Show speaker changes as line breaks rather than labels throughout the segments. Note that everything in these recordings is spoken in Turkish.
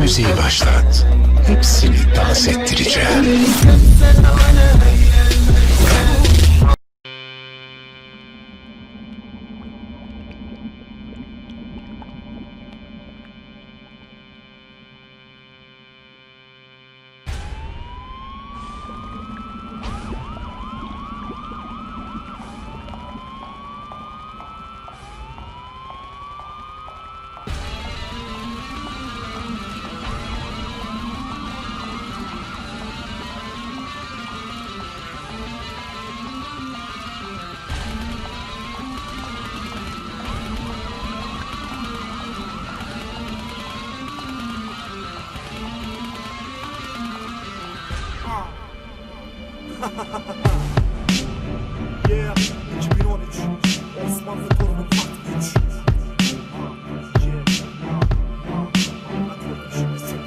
Müziği başlat. Hepsini dans ettireceğim.
Yeah, 2013 Osmanlı torunu part 3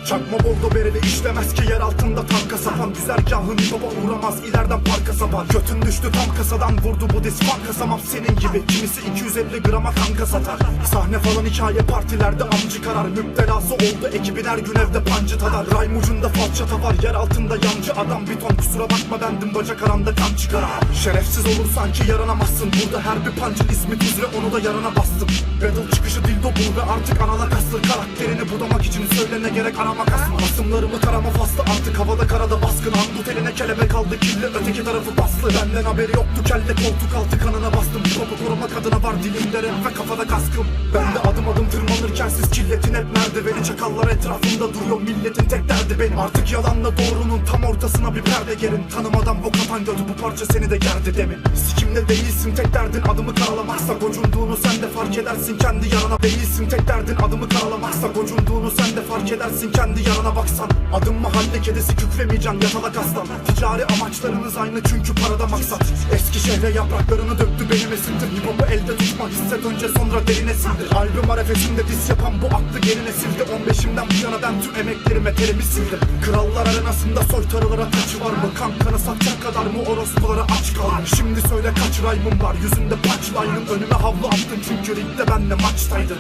Çakma boldo bereli işlemez ki yer altında tanka sapan. Güzergahın baba uğramaz ileriden parka sapan. Götün düştü tam kasadan vurdu bu diz banka samam senin gibi Kimisi 250 grama kanka satar. Sahne falan hikaye partilerde amcı karar. Müptelası oldu ekibin her gün evde pancı tadar. Rhyme ucunda falçata var yer altında yancı adam. Bir ton kusura bakma bendim bacak aranda kan çıkar. Şerefsiz olur sanki yaranamazsın. Burada her bir pancın ismi tuzle onu da yarana bastım. Battle çıkışı dildo bul ve artık anala kastır. Karakterini budamak için söyle ne gerek arama kasma Asımlarımı tarama faslı artık havada karada baskın. Handut eline kelebek aldı kirli. Öteki tarafı baslı Benden haberi yoktu kelle koltuk altı kanına bastım. Popu korumak adına var dilimde rap ve kafada kaskım. Ben de adım adım tırmanırken siz killetin hep merdiveni. Çakallar etrafımda duruyor milletin tek derdi benim. Artık yalanla doğrunun tam ortasına bir perde gerin Tanımadan bok atan gördü bu parça seni de gerdi demin. Sikimde değilsin tek derdin adımı karalamaksa Gocunduğunu sen de fark edersin. Kendi yarana Değilsin tek derdin adımı karalamaksa Gocunduğunu sen de fark edersin. Kendi yarana baksan. Adım mahalle kedisi kükremeyeceksin yatalak aslan. Ticari amaçlarınız aynı çünkü parada maksat. Eski şehre yapraklarını döktü benim esindir Hipopu elde tutma hisset önce sonra derine sindir Albüm arefesinde dis yapan bu aklı geri nesilde 15'imden bu yana ben tüm emeklerime terimi sildim. Krallar arenasında soytarılara taç var mı? Kan kanı satacak kadar mı? Orospulara aç kalmış Şimdi söyle kaç raymım var? Yüzünde punchline'ın Önüme havlu attın çünkü ringde benle maçtaydın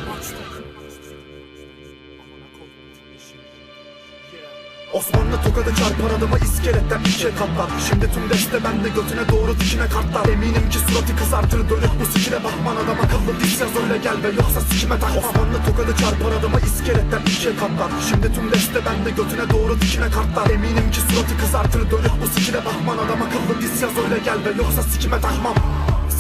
Osmanlı tokadı çarpar adama iskeletten ikiye katlar Şimdi tüm deste bende götüne doğru dikine kartlar Eminim ki suratı kızartır dönüp bu sikine bakman adam akıllı diz yaz öyle gel ve yoksa sikime takma. Osmanlı tokadı çarpar adama iskeletten ikiye katlar Şimdi tüm deste bende götüne doğru dikine kartlar Eminim ki suratı kızartır dönüp bu sikine bakman adam akıllı diz yaz öyle gel ve yoksa sikime takmam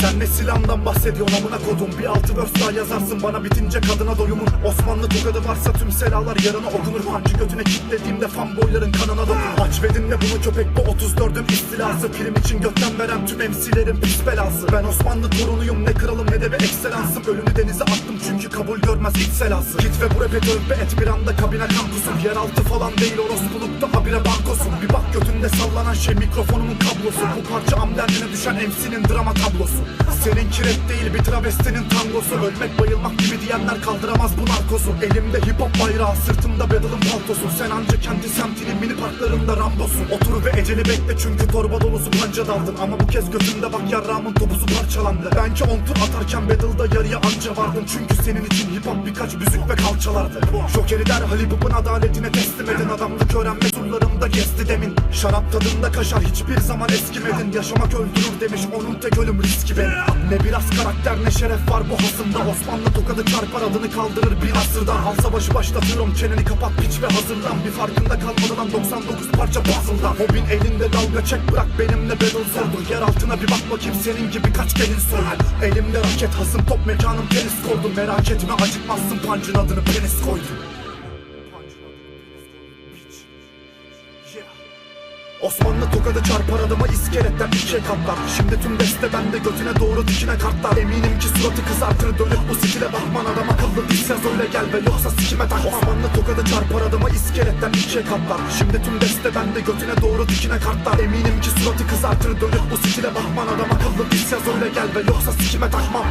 sen ne silahından bahsediyorsun amına kodum? Bir altı verse yazarsın bana bitince kadına doyumun. Osmanlı tokadı varsa tüm selalar yarına okunur. Hancı götüne kilitlediğimde fanboyların kanına dokun Aç ve dinle bunu köpek bu 34'ün istilası. Prim için gökten veren tüm emsilerin pis belası. Ben Osmanlı torunuyum ne kralım ne de bir ekselansım Ölümü denize attım çünkü kabul görmez hiç selası. Git ve bu rap'e tövbe et bir anda kabine kan kusur Yeraltı falan değil orospulukta habire bak sallanan şey mikrofonumun kablosu Bu parça amderdine düşen MC'nin drama tablosu. Senin kiret değil bir travestinin tangosu. Ölmek bayılmak gibi diyenler kaldıramaz bu narkozu. Elimde hip hop bayrağı sırtımda battle'ın paltosu. Sen anca kendi semtinin mini parklarında rambosun. Otur ve eceli bekle çünkü torba dolusu panca daldın. Ama bu kez gözümde bak yarrağımın topuzu parçalandı. Ben ki on tur atarken battle'da yarıya anca vardım Çünkü senin için hip hop birkaç müzik ve kalçalardı. Jokeri derhal hip hop'un adaletine teslim edin. Adamlık öğrenme turlarımda gezdi demin. Şarap tadında kaşar hiçbir zaman eskimedin. Yaşamak öldürür demiş onun tek ölüm riski benim Ne biraz karakter ne şeref var bu hasımda. Osmanlı tokadı çarpar adını kaldırır bir asırdan. Al savaşı başlatıyorum çeneni kapat piç ve hazırlan. Bir farkında kalmadı lan 99 parça puzzle'dan. Hobin elinde dalga çek bırak benimle battle sordur Yer altına bir bak bakayım senin gibi kaç gelin sorun Elimde raket hasım top mekanım tenis kordu Merak etme acıkmazsın pancın adını penis koydum Osmanlı tokadı çarpar adama iskeletten ikiye katlar Şimdi tüm deste bende götüne doğru dikine kartlar. Eminim ki suratı kızartır dönüp bu sikile bakman adam akıllı diz yaz öyle gel ve yoksa sikime takma Osmanlı tokadı çarpar adama iskeletten ikiye katlar Şimdi tüm deste bende götüne doğru dikine kartlar. Eminim ki suratı kızartır dönüp bu sikile bakman adam akıllı diz yaz öyle gel ve yoksa sikime takmam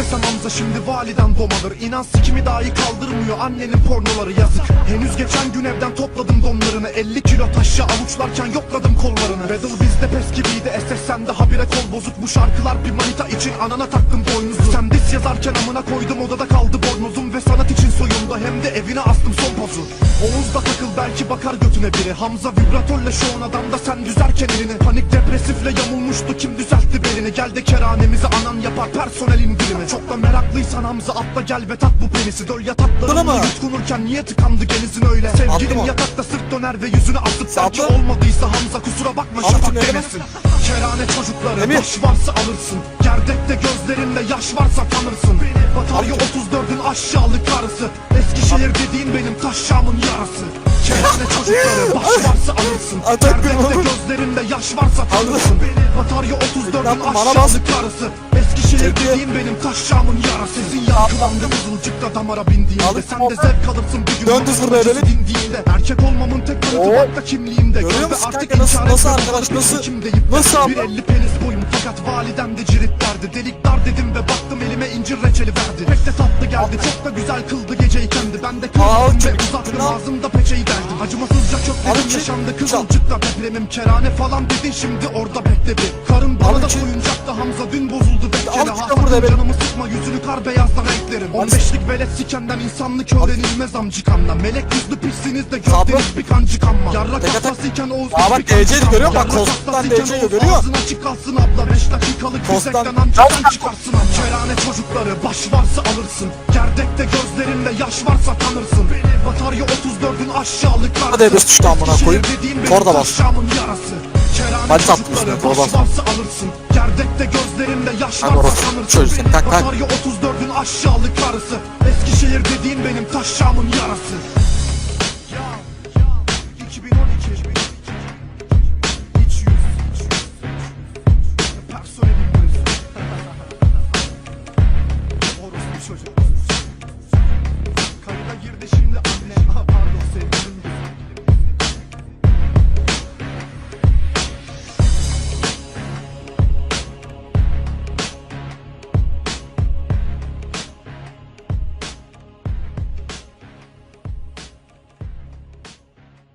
Desem Hamza şimdi validen domadır. İnan sikimi dahi kaldırmıyor. Annenin pornoları yazık. Henüz geçen gün evden topladım donlarını. 50 kilo taşı avuçlarken yokladım kollarını. Battle bizde pes gibiydi. SS sende habire kol bozuk. Bu şarkılar bir manita için anana taktım boynuzu Sen diss yazarken amına koydum. Odada kaldı bornozum Ve sanat için soyunda hem de evine astım son pozu Oğuz'da takıl belki bakar götüne biri. Hamza vibratörle şu an adamda sen düzerken elini Panik depresifle yamulmuştu kim düzeltti belini? Gel de kerhanemizi anan yapar personel indirimi. Çok da meraklıysan Hamza atla gel ve tat bu penisi. Döl
mı?
yutkunurken niye tıkandı genizin öyle? Sevgilin yatakta sırt döner ve yüzünü asıp belki olmadıysa Hamza kusura bakma şafak demesin. Kerane çocukları
Emir.
baş varsa alırsın. Gerdekte gözlerinde yaş varsa tanırsın. Batarya 34'ün aşağılık karısı. Eskişehir dediğin benim taşşamın yarası. Kerane çocukları baş varsa alırsın.
Atak oğlum.
gözlerinde yaş varsa tanırsın. Batarya 34'ün
Yapma, bana bas.
aşağılık karısı
Çekil.
dediğin benim taşşamın yarası Sizin yankılandı kızılcıkta damara bindiğinde Sen de zevk alırsın bir gün.
Döndü
bakar
zırhı
acısı
öyle.
dindiğinde Erkek olmamın tek kanıtı
Oo.
bak da kimliğimde.
Görüyor musun
artık
nasıl- nasıl arkadaş, nasıl- nasıl abla?
Bir elli penis boyum fakat validen de ciritlerdi. Delik dar dedim ve baktım elime incir reçeli verdi. Pek de tatlı geldi çok da güzel kıldı geceyi kendi Ben de
Aa,
kırdım ve uzattım ağzımda peçeyi derdim Acımasızca
ki-
yaşandı kızılcıkta depremim Kerane falan dedin şimdi orada bekle bir Karın bana da soyuncakta Hamza dün bozuldu Hasatın
burada be.
canımı sıkma yüzünü kar beyazdan renklerim 15'lik velet sikenden insanlık öğrenilmez amcıkanla Melek yüzlü piksiniz de gördünüz bir kancık amma Yarrak hastasıyken Oğuz
Aa, bak DC'di görüyor? Bak,
hastasıyken
DC'yi görüyor.
Ağzın açık kalsın abla. 5 dakikalık füzekten amcadan çıkarsın amma Kerane çocukları baş varsa alırsın. Gerdekte gözlerinde yaş varsa tanırsın Batarya 34'ün aşağılık karısı
Hadi ebes düştü amına koyayım. Tor da bas. Hadi tatlı
çocukları
üstüne, tor bas.
Gerdekte gözlerinde yaş varsa
kalk.
Batarya 34'ün aşağılık karısı Eskişehir dediğin benim taşşamın yarası